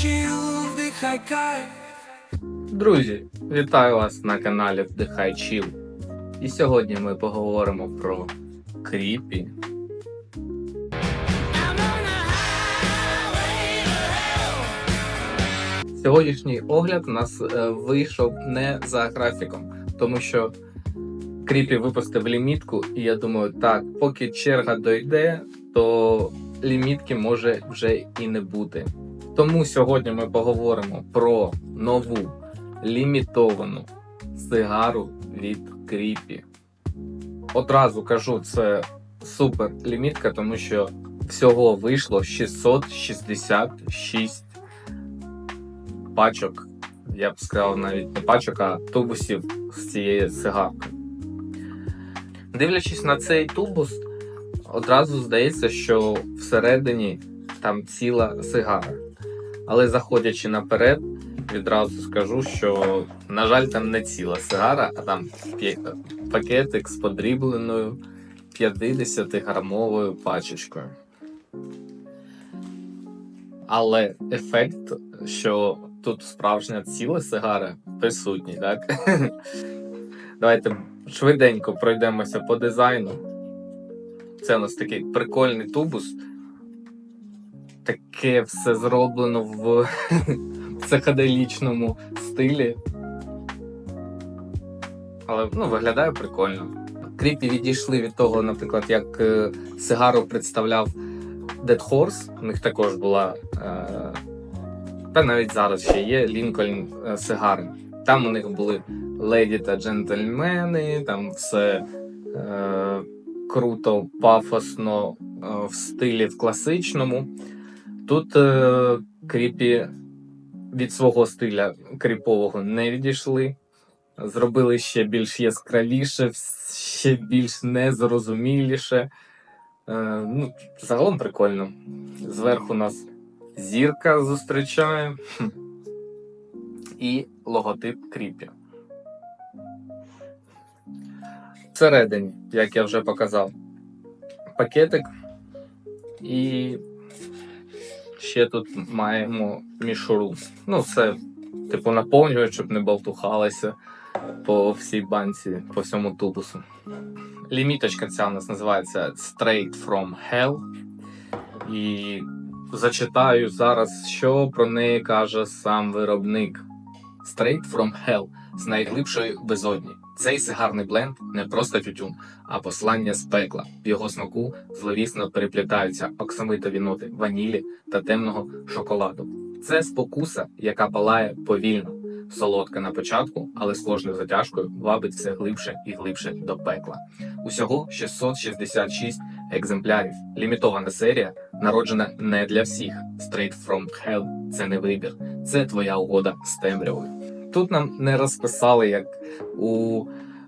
chill, вдихай кайф. Друзі, вітаю вас на каналі Вдихай Чіл. І сьогодні ми поговоримо про кріпі. Сьогоднішній огляд у нас е, вийшов не за графіком, тому що кріпі випустив лімітку, і я думаю, так, поки черга дойде, то лімітки може вже і не бути. Тому сьогодні ми поговоримо про нову лімітовану сигару від Кріпі. Одразу кажу, це супер лімітка, тому що всього вийшло 666 пачок. Я б сказав, навіть не пачок, а тубусів з цієї сигарки. Дивлячись на цей тубус, одразу здається, що всередині там ціла сигара. Але заходячи наперед, відразу скажу, що, на жаль, там не ціла сигара, а там пакетик з подрібленою 50-грамовою пачечкою. Але ефект, що тут справжня ціла сигара, присутній, так? Давайте швиденько пройдемося по дизайну. Це у нас такий прикольний тубус. Таке все зроблено в психоделічному стилі. Але ну, виглядає прикольно. Кріпі відійшли від того, наприклад, як е, сигару представляв Dead Horse. У них також була. Е, та навіть зараз ще є Лінкольн е, сигари. Там у них були леді та джентльмени, там все е, круто, пафосно е, в стилі в класичному. Тут е, кріпі від свого стиля кріпового не відійшли. Зробили ще більш яскравіше, ще більш незрозуміліше. Е, ну, загалом прикольно. Зверху нас зірка зустрічає. І логотип кріпі. Всередині, як я вже показав, пакетик. І ще тут маємо мішуру. Ну, це, типу, наповнювач, щоб не болтухалося по всій банці, по всьому тубусу. Ліміточка ця у нас називається Straight from Hell. І зачитаю зараз, що про неї каже сам виробник. Straight from Hell з найглибшої безодні. Цей сигарний бленд не просто тютюн, а послання з пекла. В його смаку зловісно переплітаються оксамитові ноти ванілі та темного шоколаду. Це спокуса, яка палає повільно, солодка на початку, але з кожною затяжкою вабить все глибше і глибше до пекла. Усього 666 екземплярів. Лімітована серія, народжена не для всіх. Straight from Hell – це не вибір, це твоя угода з темрявою. Тут нам не розписали, як у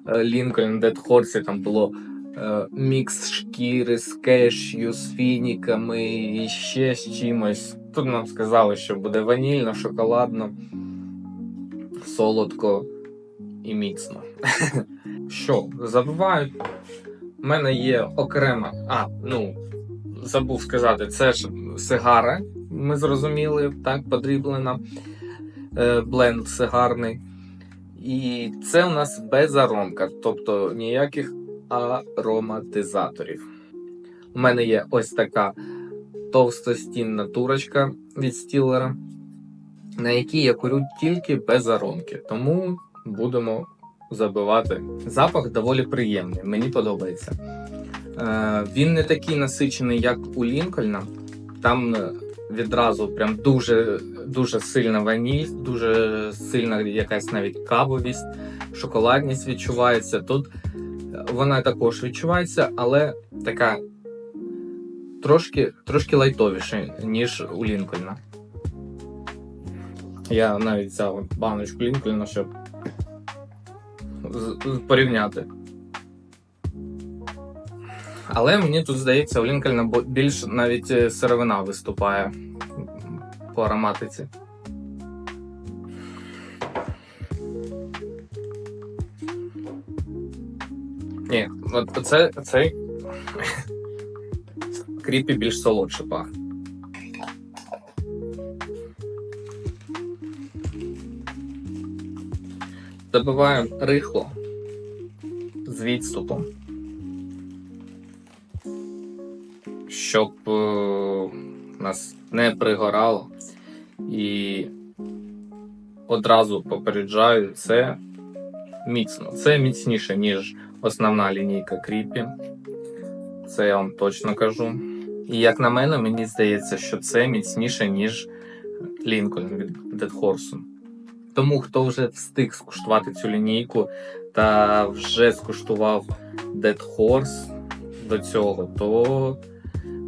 е, Lincoln Dead там було е, мікс шкіри з кешю, з фініками і ще з чимось. Тут нам сказали, що буде ванільно, шоколадно, солодко і міцно. Що, забувають? У мене є окрема. А, ну, забув сказати, це ж сигара. Ми зрозуміли, так, подріблена. Е, бленд сигарний. І це у нас безаромка, тобто ніяких ароматизаторів. У мене є ось така товстостінна турочка від стілера, на якій я курю тільки без аромки. Тому будемо забивати. Запах доволі приємний, мені подобається. Е, він не такий насичений, як у Лінкольна. Там е, відразу прям дуже, дуже сильна ваніль, дуже сильна якась навіть кавовість, шоколадність відчувається. Тут вона також відчувається, але така трошки, трошки лайтовіша, ніж у Лінкольна. Я навіть взяв баночку Лінкольна, щоб порівняти але мені тут здається, у Лінкольна більш навіть е, сировина виступає по ароматиці. Ні, от це цей кріпі більш солодше пахне. Добиваємо рихло з відступом. Щоб е, нас не пригорало. І одразу попереджаю, це міцно. Це міцніше, ніж основна лінійка кріпі. Це я вам точно кажу. І як на мене, мені здається, що це міцніше, ніж Лінкольн від Horse. Тому хто вже встиг скуштувати цю лінійку та вже скуштував Dead Horse до цього, то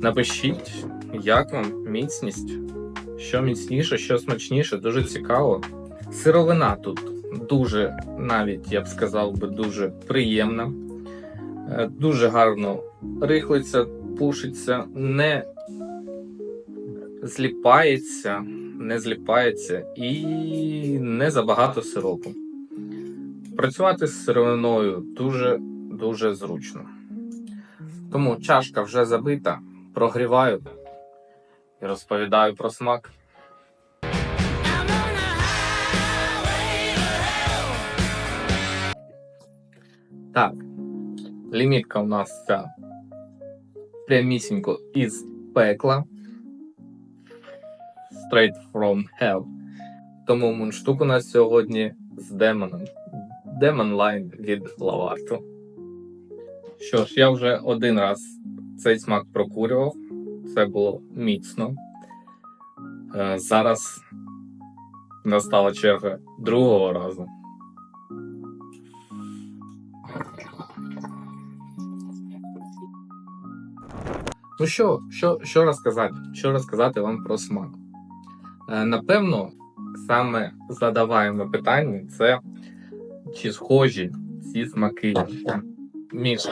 напишіть, як вам міцність. Що міцніше, що смачніше, дуже цікаво. Сировина тут дуже, навіть я б сказав би, дуже приємна. Е, Дуже гарно рихлиться, пушиться, не зліпається, не зліпається і не забагато сиропу. Працювати з сировиною дуже дуже зручно. Тому чашка вже забита, прогріваю і розповідаю про смак. Так, лімітка у нас ця прямісінько із пекла. Straight from hell. Тому мундштук у нас сьогодні з демоном. Демон Лайн від Лаварту. Що ж, я вже один раз цей смак прокурював. Це було міцно. Е, Зараз настала черга другого разу. Ну що, що, що розказати? Що розказати вам про смак? Е, напевно, саме задаваємо питання це чи схожі ці смаки між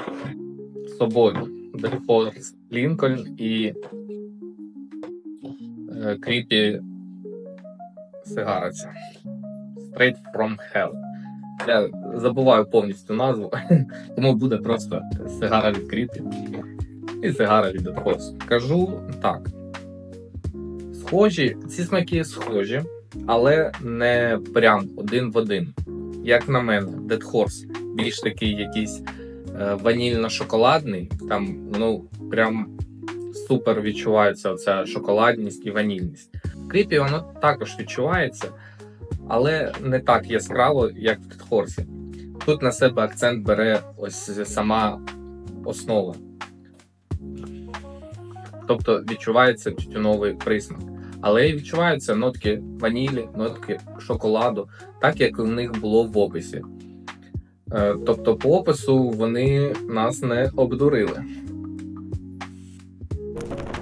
собою Белфорс Лінкольн і е, Кріпі Сигара ця. Straight from Hell. Я забуваю повністю назву, тому буде просто сигара від Кріпі і сигара від Dead Кажу так. Схожі, ці смаки схожі, але не прям один в один. Як на мене, Dead Horse більш такий якийсь ванільно-шоколадний, там ну прям супер відчувається оця шоколадність і ванільність. Кріпі воно також відчувається, але не так яскраво, як в Dead Тут на себе акцент бере ось сама основа. Тобто відчувається тютюновий присмак. Але і відчуваються нотки ванілі, нотки шоколаду, так як у них було в описі. Е, Тобто, по опису вони нас не обдурили.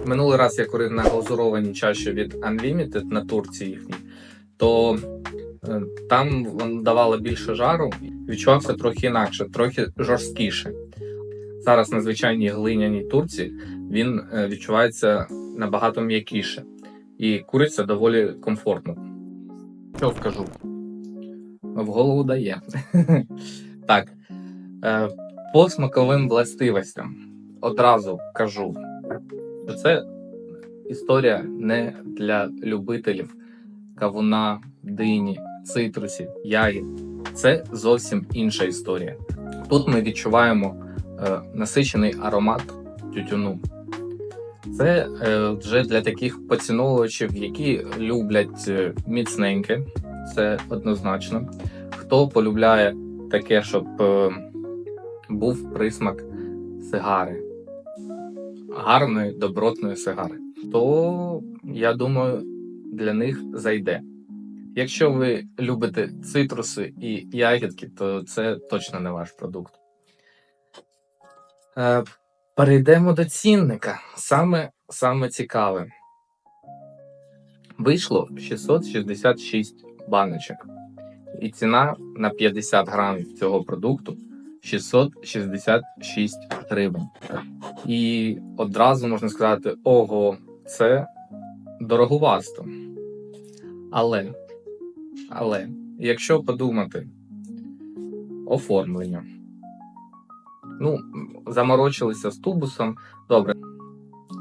Минулий раз я курив на глазурованій чаші від Unlimited на турці їхній, то е, там давало більше жару, відчувався трохи інакше, трохи жорсткіше. Зараз на звичайній глиняній турці він е, відчувається набагато м'якіше і куриться доволі комфортно. Що скажу? В голову дає. так. Е, По смаковим властивостям одразу кажу, що це історія не для любителів кавуна, дині, цитрусів, ягід. Це зовсім інша історія. Тут ми відчуваємо е, насичений аромат тютюну. Це е, вже для таких поціновувачів, які люблять міцненьке, це однозначно. Хто полюбляє таке, щоб е, був присмак сигари, гарної, добротної сигари, то я думаю, для них зайде. Якщо ви любите цитруси і ягідки, то це точно не ваш продукт. Е, Перейдемо до цінника. Саме, саме цікаве. Вийшло 666 баночок. І ціна на 50 грамів цього продукту 666 гривень. І одразу можна сказати: ого, це дороговасто. Але, але, якщо подумати, оформлення. Ну, заморочилися з тубусом. Добре.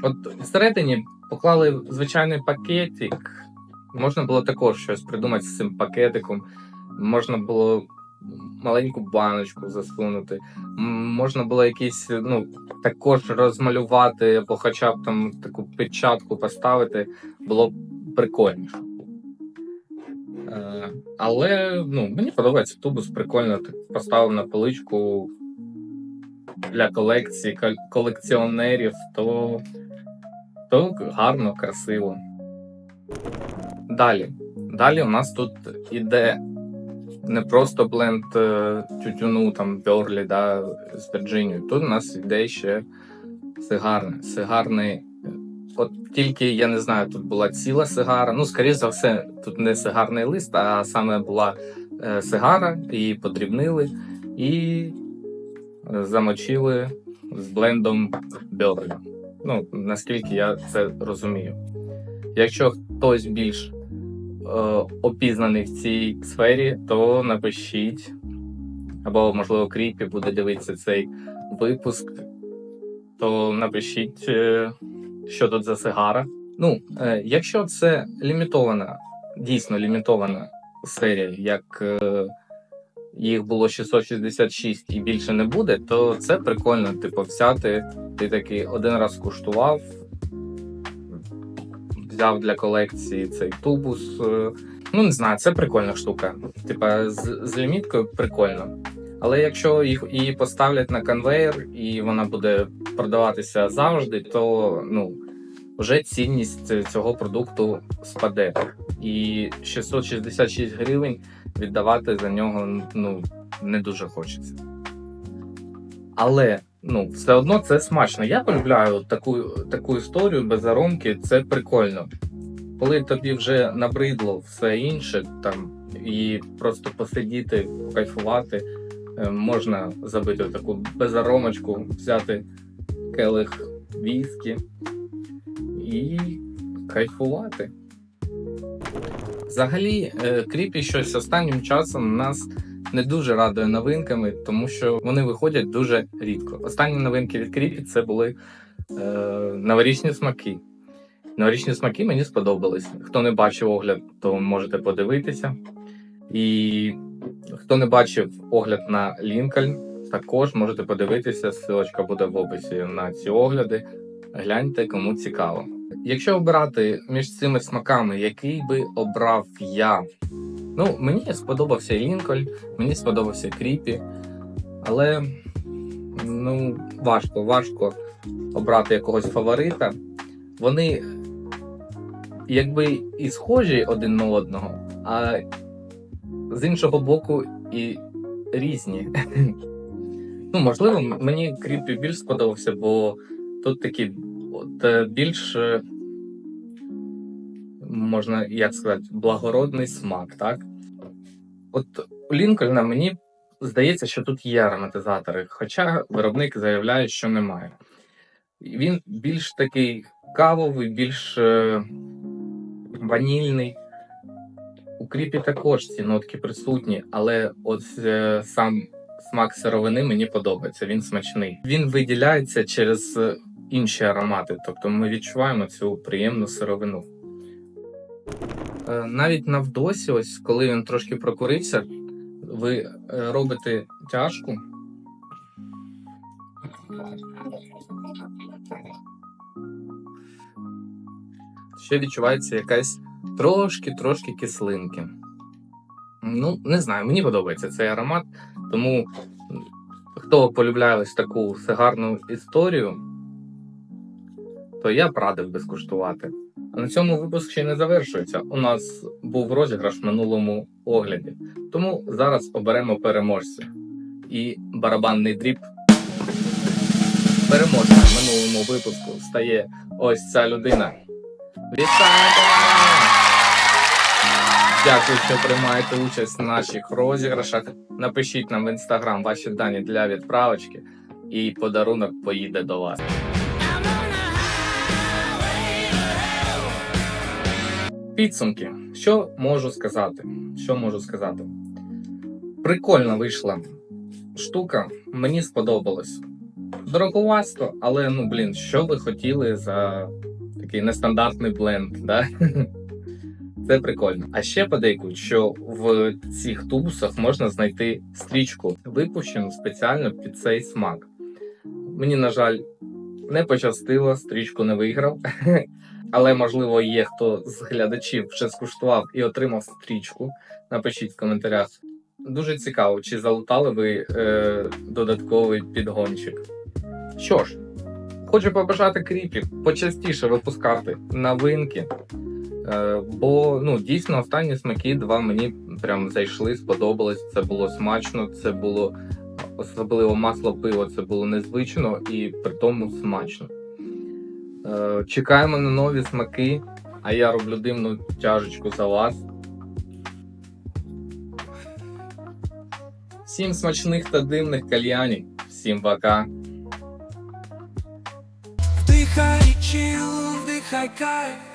От всередині поклали звичайний пакетик. Можна було також щось придумати з цим пакетиком. Можна було маленьку баночку засунути. Можна було якісь, ну, також розмалювати, або хоча б там таку печатку поставити, було б прикольніше. Е, Але ну, мені подобається тубус, прикольно. Ти поставив на поличку для колекції, колекціонерів, то, то гарно, красиво. Далі. Далі у нас тут іде не просто бленд е, тютюну, там Берлі, да, з Вірджинією. Тут у нас іде ще сигарне. Сигарний. е, От тільки я не знаю, тут була ціла сигара. Ну, скоріш за все, тут не сигарний лист, а саме була е, сигара, її подрібнили і е, замочили з блендом Берлі. Ну, наскільки я це розумію. Якщо хтось більш опізнаний в цій сфері, то напишіть. Або, можливо, Кріпі буде дивитися цей випуск, то напишіть, е, що тут за сигара. Ну, е, якщо це лімітована, дійсно лімітована серія, як е, їх було 666 і більше не буде, то це прикольно, типу, взяти. Ти такий один раз куштував, взяв для колекції цей тубус. е, Ну, не знаю, це прикольна штука. Типа, з, з ліміткою прикольно. Але якщо їх її поставлять на конвейер і вона буде продаватися завжди, то ну вже цінність цього продукту спаде. І 666 гривень віддавати за нього ну не дуже хочеться. Але ну, все одно це смачно. Я полюбляю таку, таку історію без аромки, це прикольно. Коли тобі вже набридло все інше, там і просто посидіти, кайфувати, е, можна забити таку безаромочку, взяти келих віскі і кайфувати. Взагалі, е, кріпі щось останнім часом нас не дуже радує новинками, тому що вони виходять дуже рідко. Останні новинки від кріпі це були е, новорічні смаки. Новорічні смаки мені сподобались. Хто не бачив огляд, то можете подивитися. І хто не бачив огляд на Лінкольн, також можете подивитися. Ссылочка буде в описі на ці огляди. Гляньте, кому цікаво. Якщо обирати між цими смаками, який би обрав я? Ну, мені сподобався Лінкольн, мені сподобався Кріпі, але ну, важко, важко обрати якогось фаворита. Вони якби і схожі один на одного, а з іншого боку і різні. Ну, можливо, мені Кріпі більш сподобався, бо тут такий от, е, більш, е, можна як сказати, благородний смак, так? От у Лінкольна мені здається, що тут є ароматизатори, хоча виробник заявляє, що немає. Він більш такий кавовий, більш е, ванільний. У кріпі також ці нотки присутні, але ось е, сам смак сировини мені подобається. Він смачний. Він виділяється через е, інші аромати, тобто ми відчуваємо цю приємну сировину. Е, Навіть на вдосі, ось коли він трошки прокурився, ви е, робите тяжку. Ще відчувається якась трошки-трошки кислинки. Ну, не знаю, мені подобається цей аромат, тому хто полюбляє ось таку сигарну історію, то я б радив би скуштувати. А на цьому випуск ще не завершується. У нас був розіграш в минулому огляді. Тому зараз оберемо переможця. І барабанний дріб. Переможцем в минулому випуску стає ось ця людина. Вітаємо! Дякую, що приймаєте участь в наших розіграшах. Напишіть нам в інстаграм ваші дані для відправочки, і подарунок поїде до вас. Підсумки. Що можу сказати? Що можу сказати? Прикольно вийшла штука, мені сподобалось. Дороговасто, але ну блін, що ви хотіли за такий нестандартний бленд, да? Це прикольно. А ще подейкують, що в цих тубусах можна знайти стрічку, випущену спеціально під цей смак. Мені, на жаль, не пощастило, стрічку не виграв. Але, можливо, є хто з глядачів вже скуштував і отримав стрічку. Напишіть в коментарях. Дуже цікаво, чи залутали ви е, додатковий підгончик. Що ж, хочу побажати кріпів почастіше випускати новинки. Е, бо ну, дійсно останні смаки два мені прям зайшли, сподобалось. Це було смачно, це було особливо масло пиво, це було незвично і при тому смачно. Е, чекаємо на нові смаки, а я роблю димну тяжечку за вас. Всім смачних та димних кальянів. Всім пока. Вдихай чил, вдихай кайф